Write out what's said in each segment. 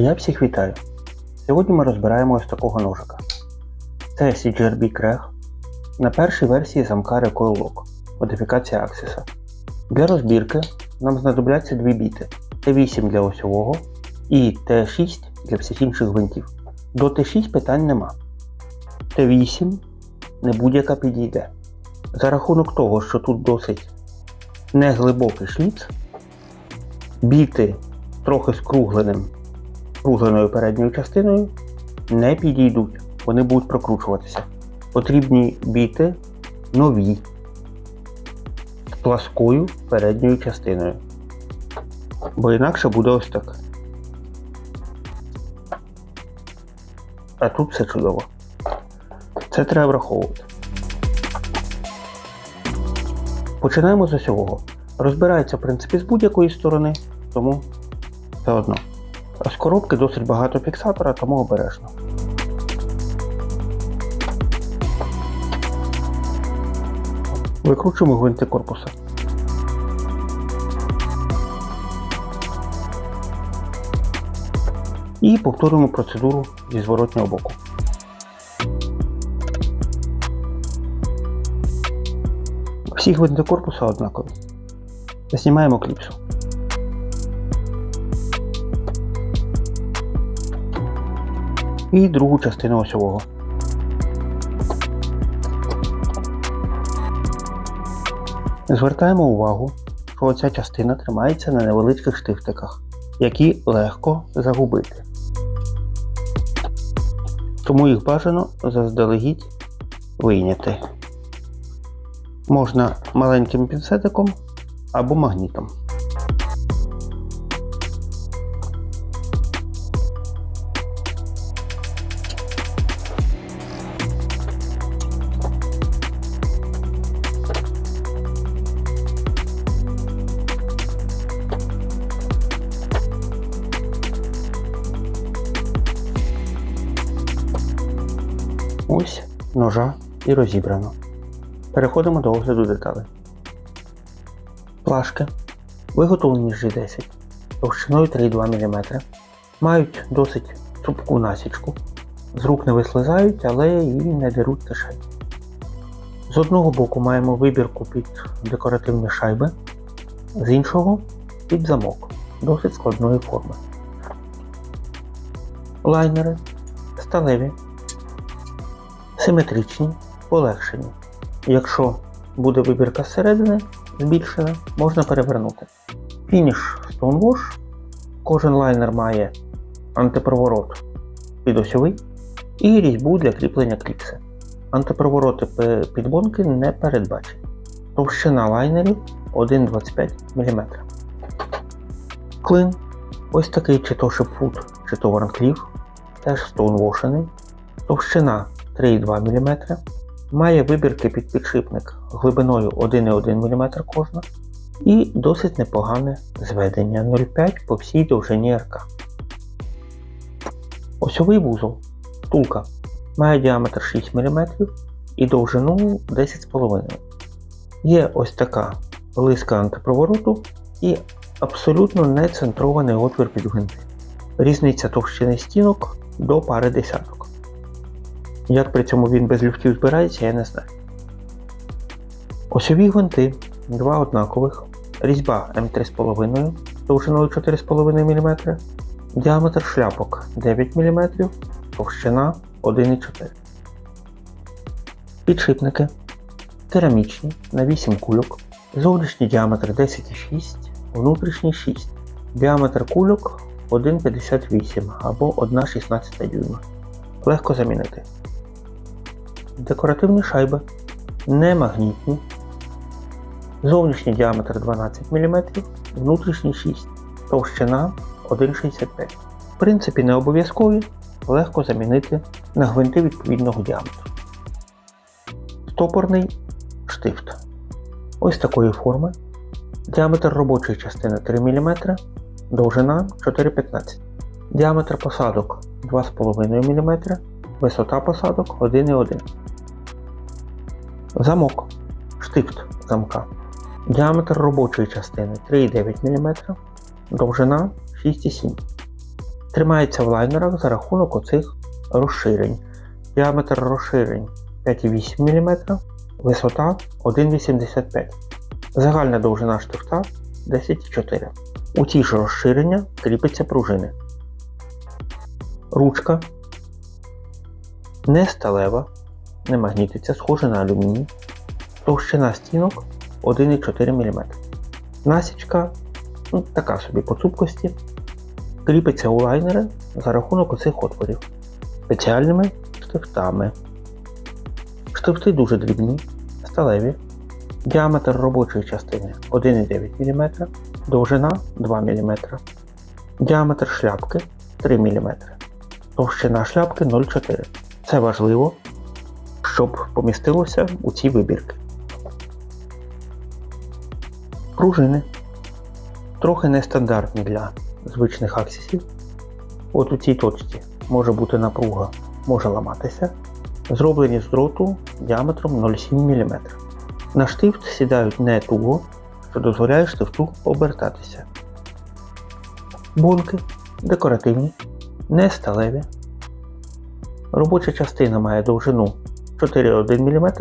Я всіх вітаю. Сьогодні ми розбираємо ось такого ножика. Це CGRB Craig на першій версії замка Recoil Lock, модифікація Axis. Для розбірки нам знадобляться дві біти Т8 для осьового і Т6 для всіх інших гвинтів. До Т6 питань нема. Т8 не будь-яка підійде. За рахунок того, що тут досить неглибокий шліц, біти трохи скругленим кругленою передньою частиною не підійдуть, вони будуть прокручуватися. Потрібні біти нові з пласкою передньою частиною. Бо інакше буде ось так. А тут все чудово. Це треба враховувати. Починаємо з осьового. Розбирається, в принципі, з будь-якої сторони, тому все одно. З коробки досить багато фіксатора, тому обережно. Викручуємо гвинти корпуса. І повторюємо процедуру зі зворотнього боку. Всі гвинти корпуса однакові. Знімаємо кліпсу. І другу частину осьового. Звертаємо увагу, що ця частина тримається на невеличких штифтиках, які легко загубити. Тому їх бажано заздалегідь вийняти. Можна маленьким пінцетиком або магнітом. Ось ножа і розібрано. Переходимо до огляду деталей. Плашки виготовлені з G10 товщиною 3,2 мм. Мають досить цупку насічку. З рук не вислизають, але і не деруть кишень. З одного боку маємо вибірку під декоративні шайби, з іншого під замок досить складної форми. Лайнери сталеві симетричні, полегшені. Якщо буде вибірка зсередини збільшена, можна перевернути. Фініш Stonewash. Кожен лайнер має антипроворот підосьовий і різьбу для кріплення кліпси. Антипровороти підбонки не передбачені. Товщина лайнерів 1,25 мм. Клин. Ось такий чи то шипфут, чи то варнкліф, теж стоунвошений. Товщина 3,2 мм. Має вибірки під підшипник глибиною 1,1 мм кожна і досить непогане зведення 0,5 по всій довжині РК. Осьовий вузол втулка має діаметр 6 мм і довжину 10,5 Є ось така близька антипровороту і абсолютно не центрований отвір під гвинти. Різниця товщини стінок до пари десяток. Як при цьому він без люфтів збирається, я не знаю. Осьові гвинти, два однакових, різьба М3,5 довжиною 4,5 мм, діаметр шляпок 9 мм, товщина 1,4 Підшипники керамічні на 8 кульок, зовнішній діаметр 10,6, внутрішній 6. Діаметр кульок 1,58 або 1,16 дюйма. Легко замінити. Декоративні шайби не магнітні. Зовнішній діаметр 12 мм, внутрішній 6, товщина 1,65 В принципі, не обов'язкові, легко замінити на гвинти відповідного діаметру. Стопорний штифт. Ось такої форми. Діаметр робочої частини 3 мм, довжина 4,15 Діаметр посадок 2,5 мм, висота посадок 1,1 Замок. Штифт замка. Діаметр робочої частини 3,9 мм, довжина 6,7 тримається в лайнерах за рахунок оцих розширень. Діаметр розширень 5,8 мм, висота 1,85 Загальна довжина штифта 10,4 У ці ж розширення кріпиться пружини. Ручка не сталева, не магнітиться, схожа на алюміній. Товщина стінок 1,4 мм. Насічка ну, така собі по цупкості. Кріпиться у лайнери за рахунок оцих отворів спеціальними штифтами. Штифти дуже дрібні, сталеві. Діаметр робочої частини 1,9 мм, довжина 2 мм. Діаметр шляпки 3 мм. Товщина шляпки 0,4 Це важливо, щоб помістилося у ці вибірки. Пружини трохи нестандартні для звичних аксісів. От у цій точці може бути напруга, може ламатися. Зроблені з дроту діаметром 0,7 мм. На штифт сідають не туго, що дозволяє штифту обертатися. Бонки декоративні, не сталеві. Робоча частина має довжину 4,1 мм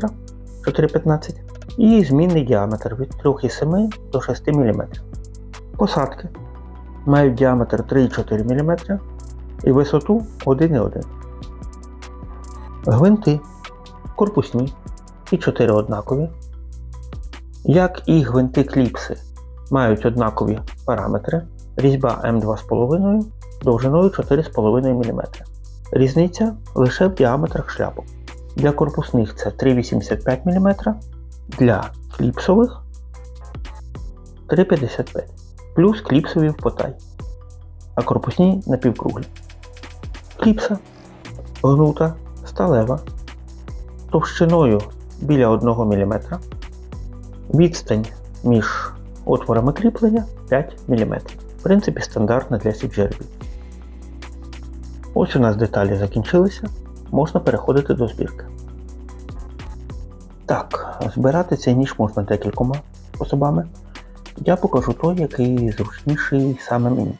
4,15 і змінний діаметр від 3,7 до 6 мм. Посадки мають діаметр 3,4 мм і висоту 1,1 Гвинти корпусні і 4 однакові. Як і гвинти кліпси мають однакові параметри, різьба М2,5 довжиною 4,5 мм. Різниця лише в діаметрах шляпок. Для корпусних це 3,85 мм, для кліпсових 3,55 плюс кліпсові в потай, а корпусні напівкруглі. Кліпса гнута, сталева, товщиною біля 1 мм, відстань між отворами кріплення 5 мм. В принципі, стандартна для CGRB. Ось у нас деталі закінчилися, можна переходити до збірки. Так, збирати цей ніж можна декількома способами. Я покажу той, який зручніший саме мені.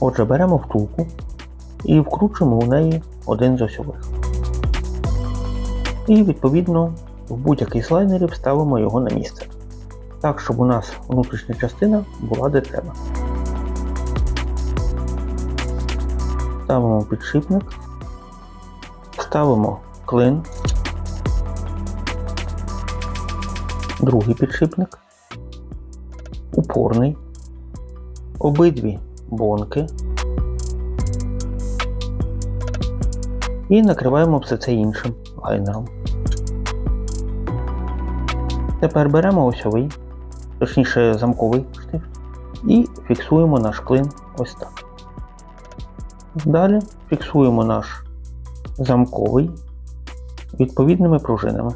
Отже, беремо втулку і вкручуємо у неї один з осьових. І відповідно в будь-який з лайнерів ставимо його на місце. Так, щоб у нас внутрішня частина була де треба. Ставимо підшипник, ставимо клин, другий підшипник, упорний, обидві бонки і накриваємо все це іншим лайнером. Тепер беремо осьовий, точніше замковий штифт, і фіксуємо наш клин ось так. Далі фіксуємо наш замковий відповідними пружинами.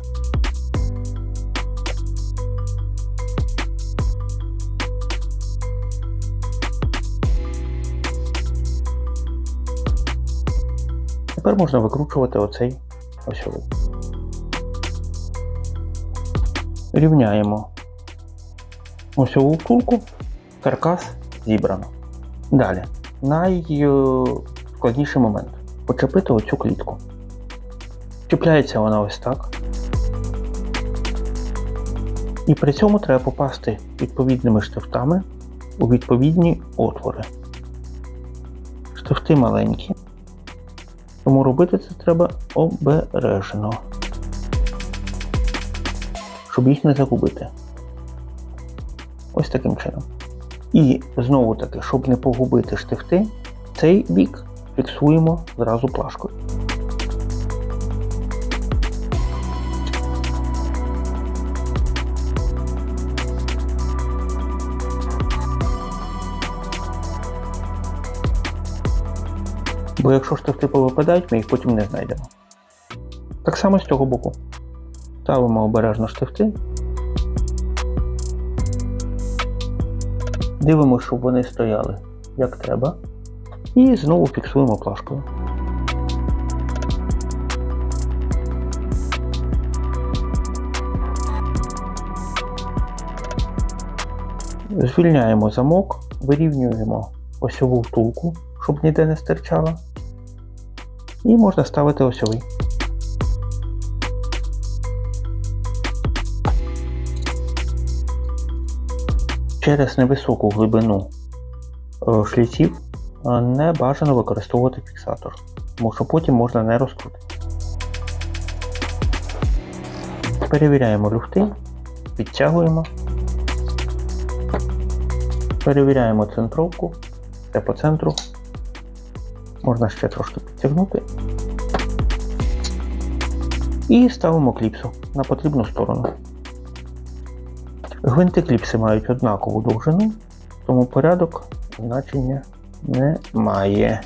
Тепер можна викручувати оцей осьовий. Рівняємо осьову втулку, каркас зібрано. Далі, найскладніший момент почепити оцю клітку. Чіпляється вона ось так. І при цьому треба попасти відповідними штифтами у відповідні отвори. Штифти маленькі, тому робити це треба обережно, щоб їх не загубити. Ось таким чином. І знову таки, щоб не погубити штифти, цей бік фіксуємо зразу плашкою. Бо якщо штифти повипадають, ми їх потім не знайдемо. Так само з цього боку. Ставимо обережно штифти. Дивимося, щоб вони стояли як треба. І знову фіксуємо плашкою. Звільняємо замок, вирівнюємо осьову втулку, щоб ніде не стирчало. І можна ставити осьовий. Через невисоку глибину е, шліців не бажано використовувати фіксатор, тому що потім можна не розкрутити. Перевіряємо люфти, підтягуємо. Перевіряємо центровку, це по центру. Можна ще трошки підтягнути. І ставимо кліпсу на потрібну сторону. Гвинти кліпси мають однакову довжину, тому порядок значення не має.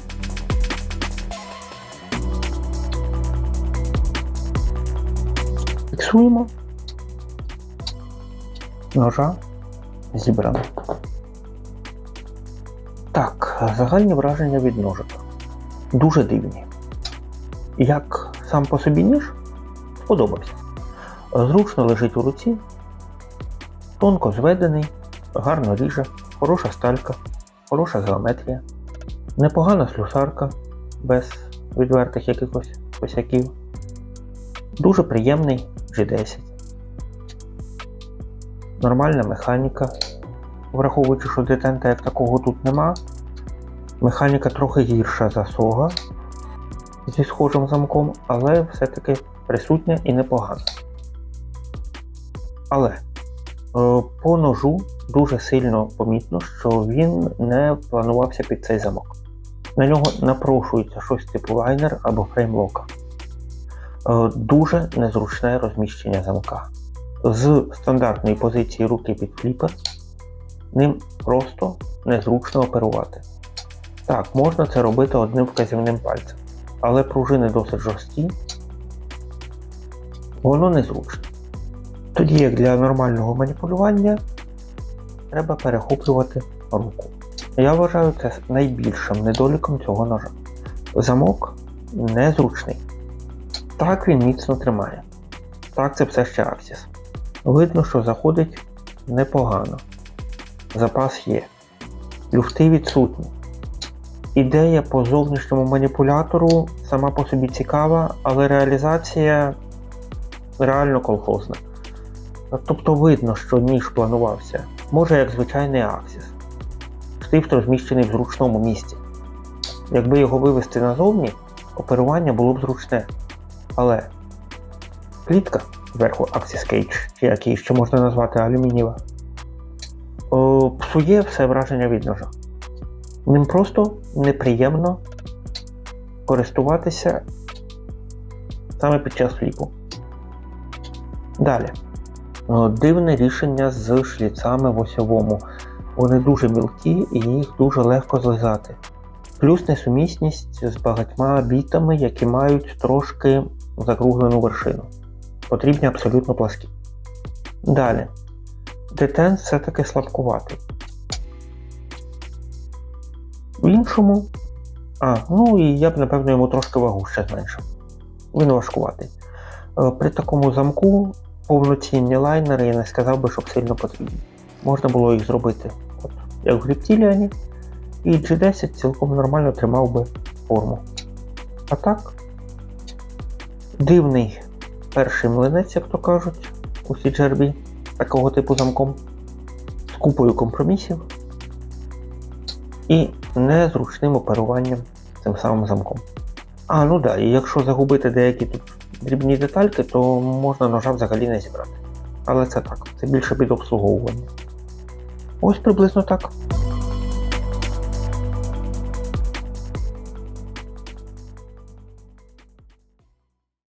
Фіксуємо. Ножа зібрано. Так, загальні враження від ножика. Дуже дивні. Як сам по собі ніж сподобався. Зручно лежить у руці, тонко зведений, гарно ріже, хороша сталька, хороша геометрія, непогана слюсарка без відвертих якихось косяків. Дуже приємний G10. Нормальна механіка. Враховуючи, що детента як такого тут нема. Механіка трохи гірша за сога зі схожим замком, але все-таки присутня і непогана. Але по ножу дуже сильно помітно, що він не планувався під цей замок. На нього напрошується щось типу лайнер або фреймлока. Е, дуже незручне розміщення замка. З стандартної позиції руки під фліпер ним просто незручно оперувати. Так, можна це робити одним вказівним пальцем, але пружини досить жорсткі, воно незручно. Тоді, як для нормального маніпулювання, треба перехоплювати руку. Я вважаю це найбільшим недоліком цього ножа. Замок незручний. Так він міцно тримає. Так, це все ще Axis. Видно, що заходить непогано. Запас є. Люфти відсутні. Ідея по зовнішньому маніпулятору сама по собі цікава, але реалізація реально колхозна. Тобто видно, що ніж планувався, може як звичайний Axis. Штифт розміщений в зручному місці. Якби його вивести назовні, оперування було б зручне. Але клітка зверху Axis Cage, чи як її ще можна назвати алюмінієва, псує все враження від ножа. Ним просто неприємно користуватися саме під час фліпу. Далі. О, Дивне рішення з шліцами в осьовому. Вони дуже мілкі і їх дуже легко злизати. Плюс несумісність з багатьма бітами, які мають трошки закруглену вершину. Потрібні абсолютно пласкі. Далі. Детен все-таки слабкуватий. В іншому. А, ну і я б, напевно, йому трошки вагу ще зменшив. Він важкуватий. Е, При такому замку повноцінні лайнери я не сказав би, щоб сильно потрібні. Можна було їх зробити, от, як в рептіліані, і G10 цілком нормально тримав би форму. А так, дивний перший млинець, як то кажуть, у CGRB, такого типу замком, з купою компромісів і незручним оперуванням цим самим замком. А, ну да, і якщо загубити деякі тут дрібні детальки, то можна ножа взагалі не зібрати. Але це так, це більше під обслуговування. Ось приблизно так.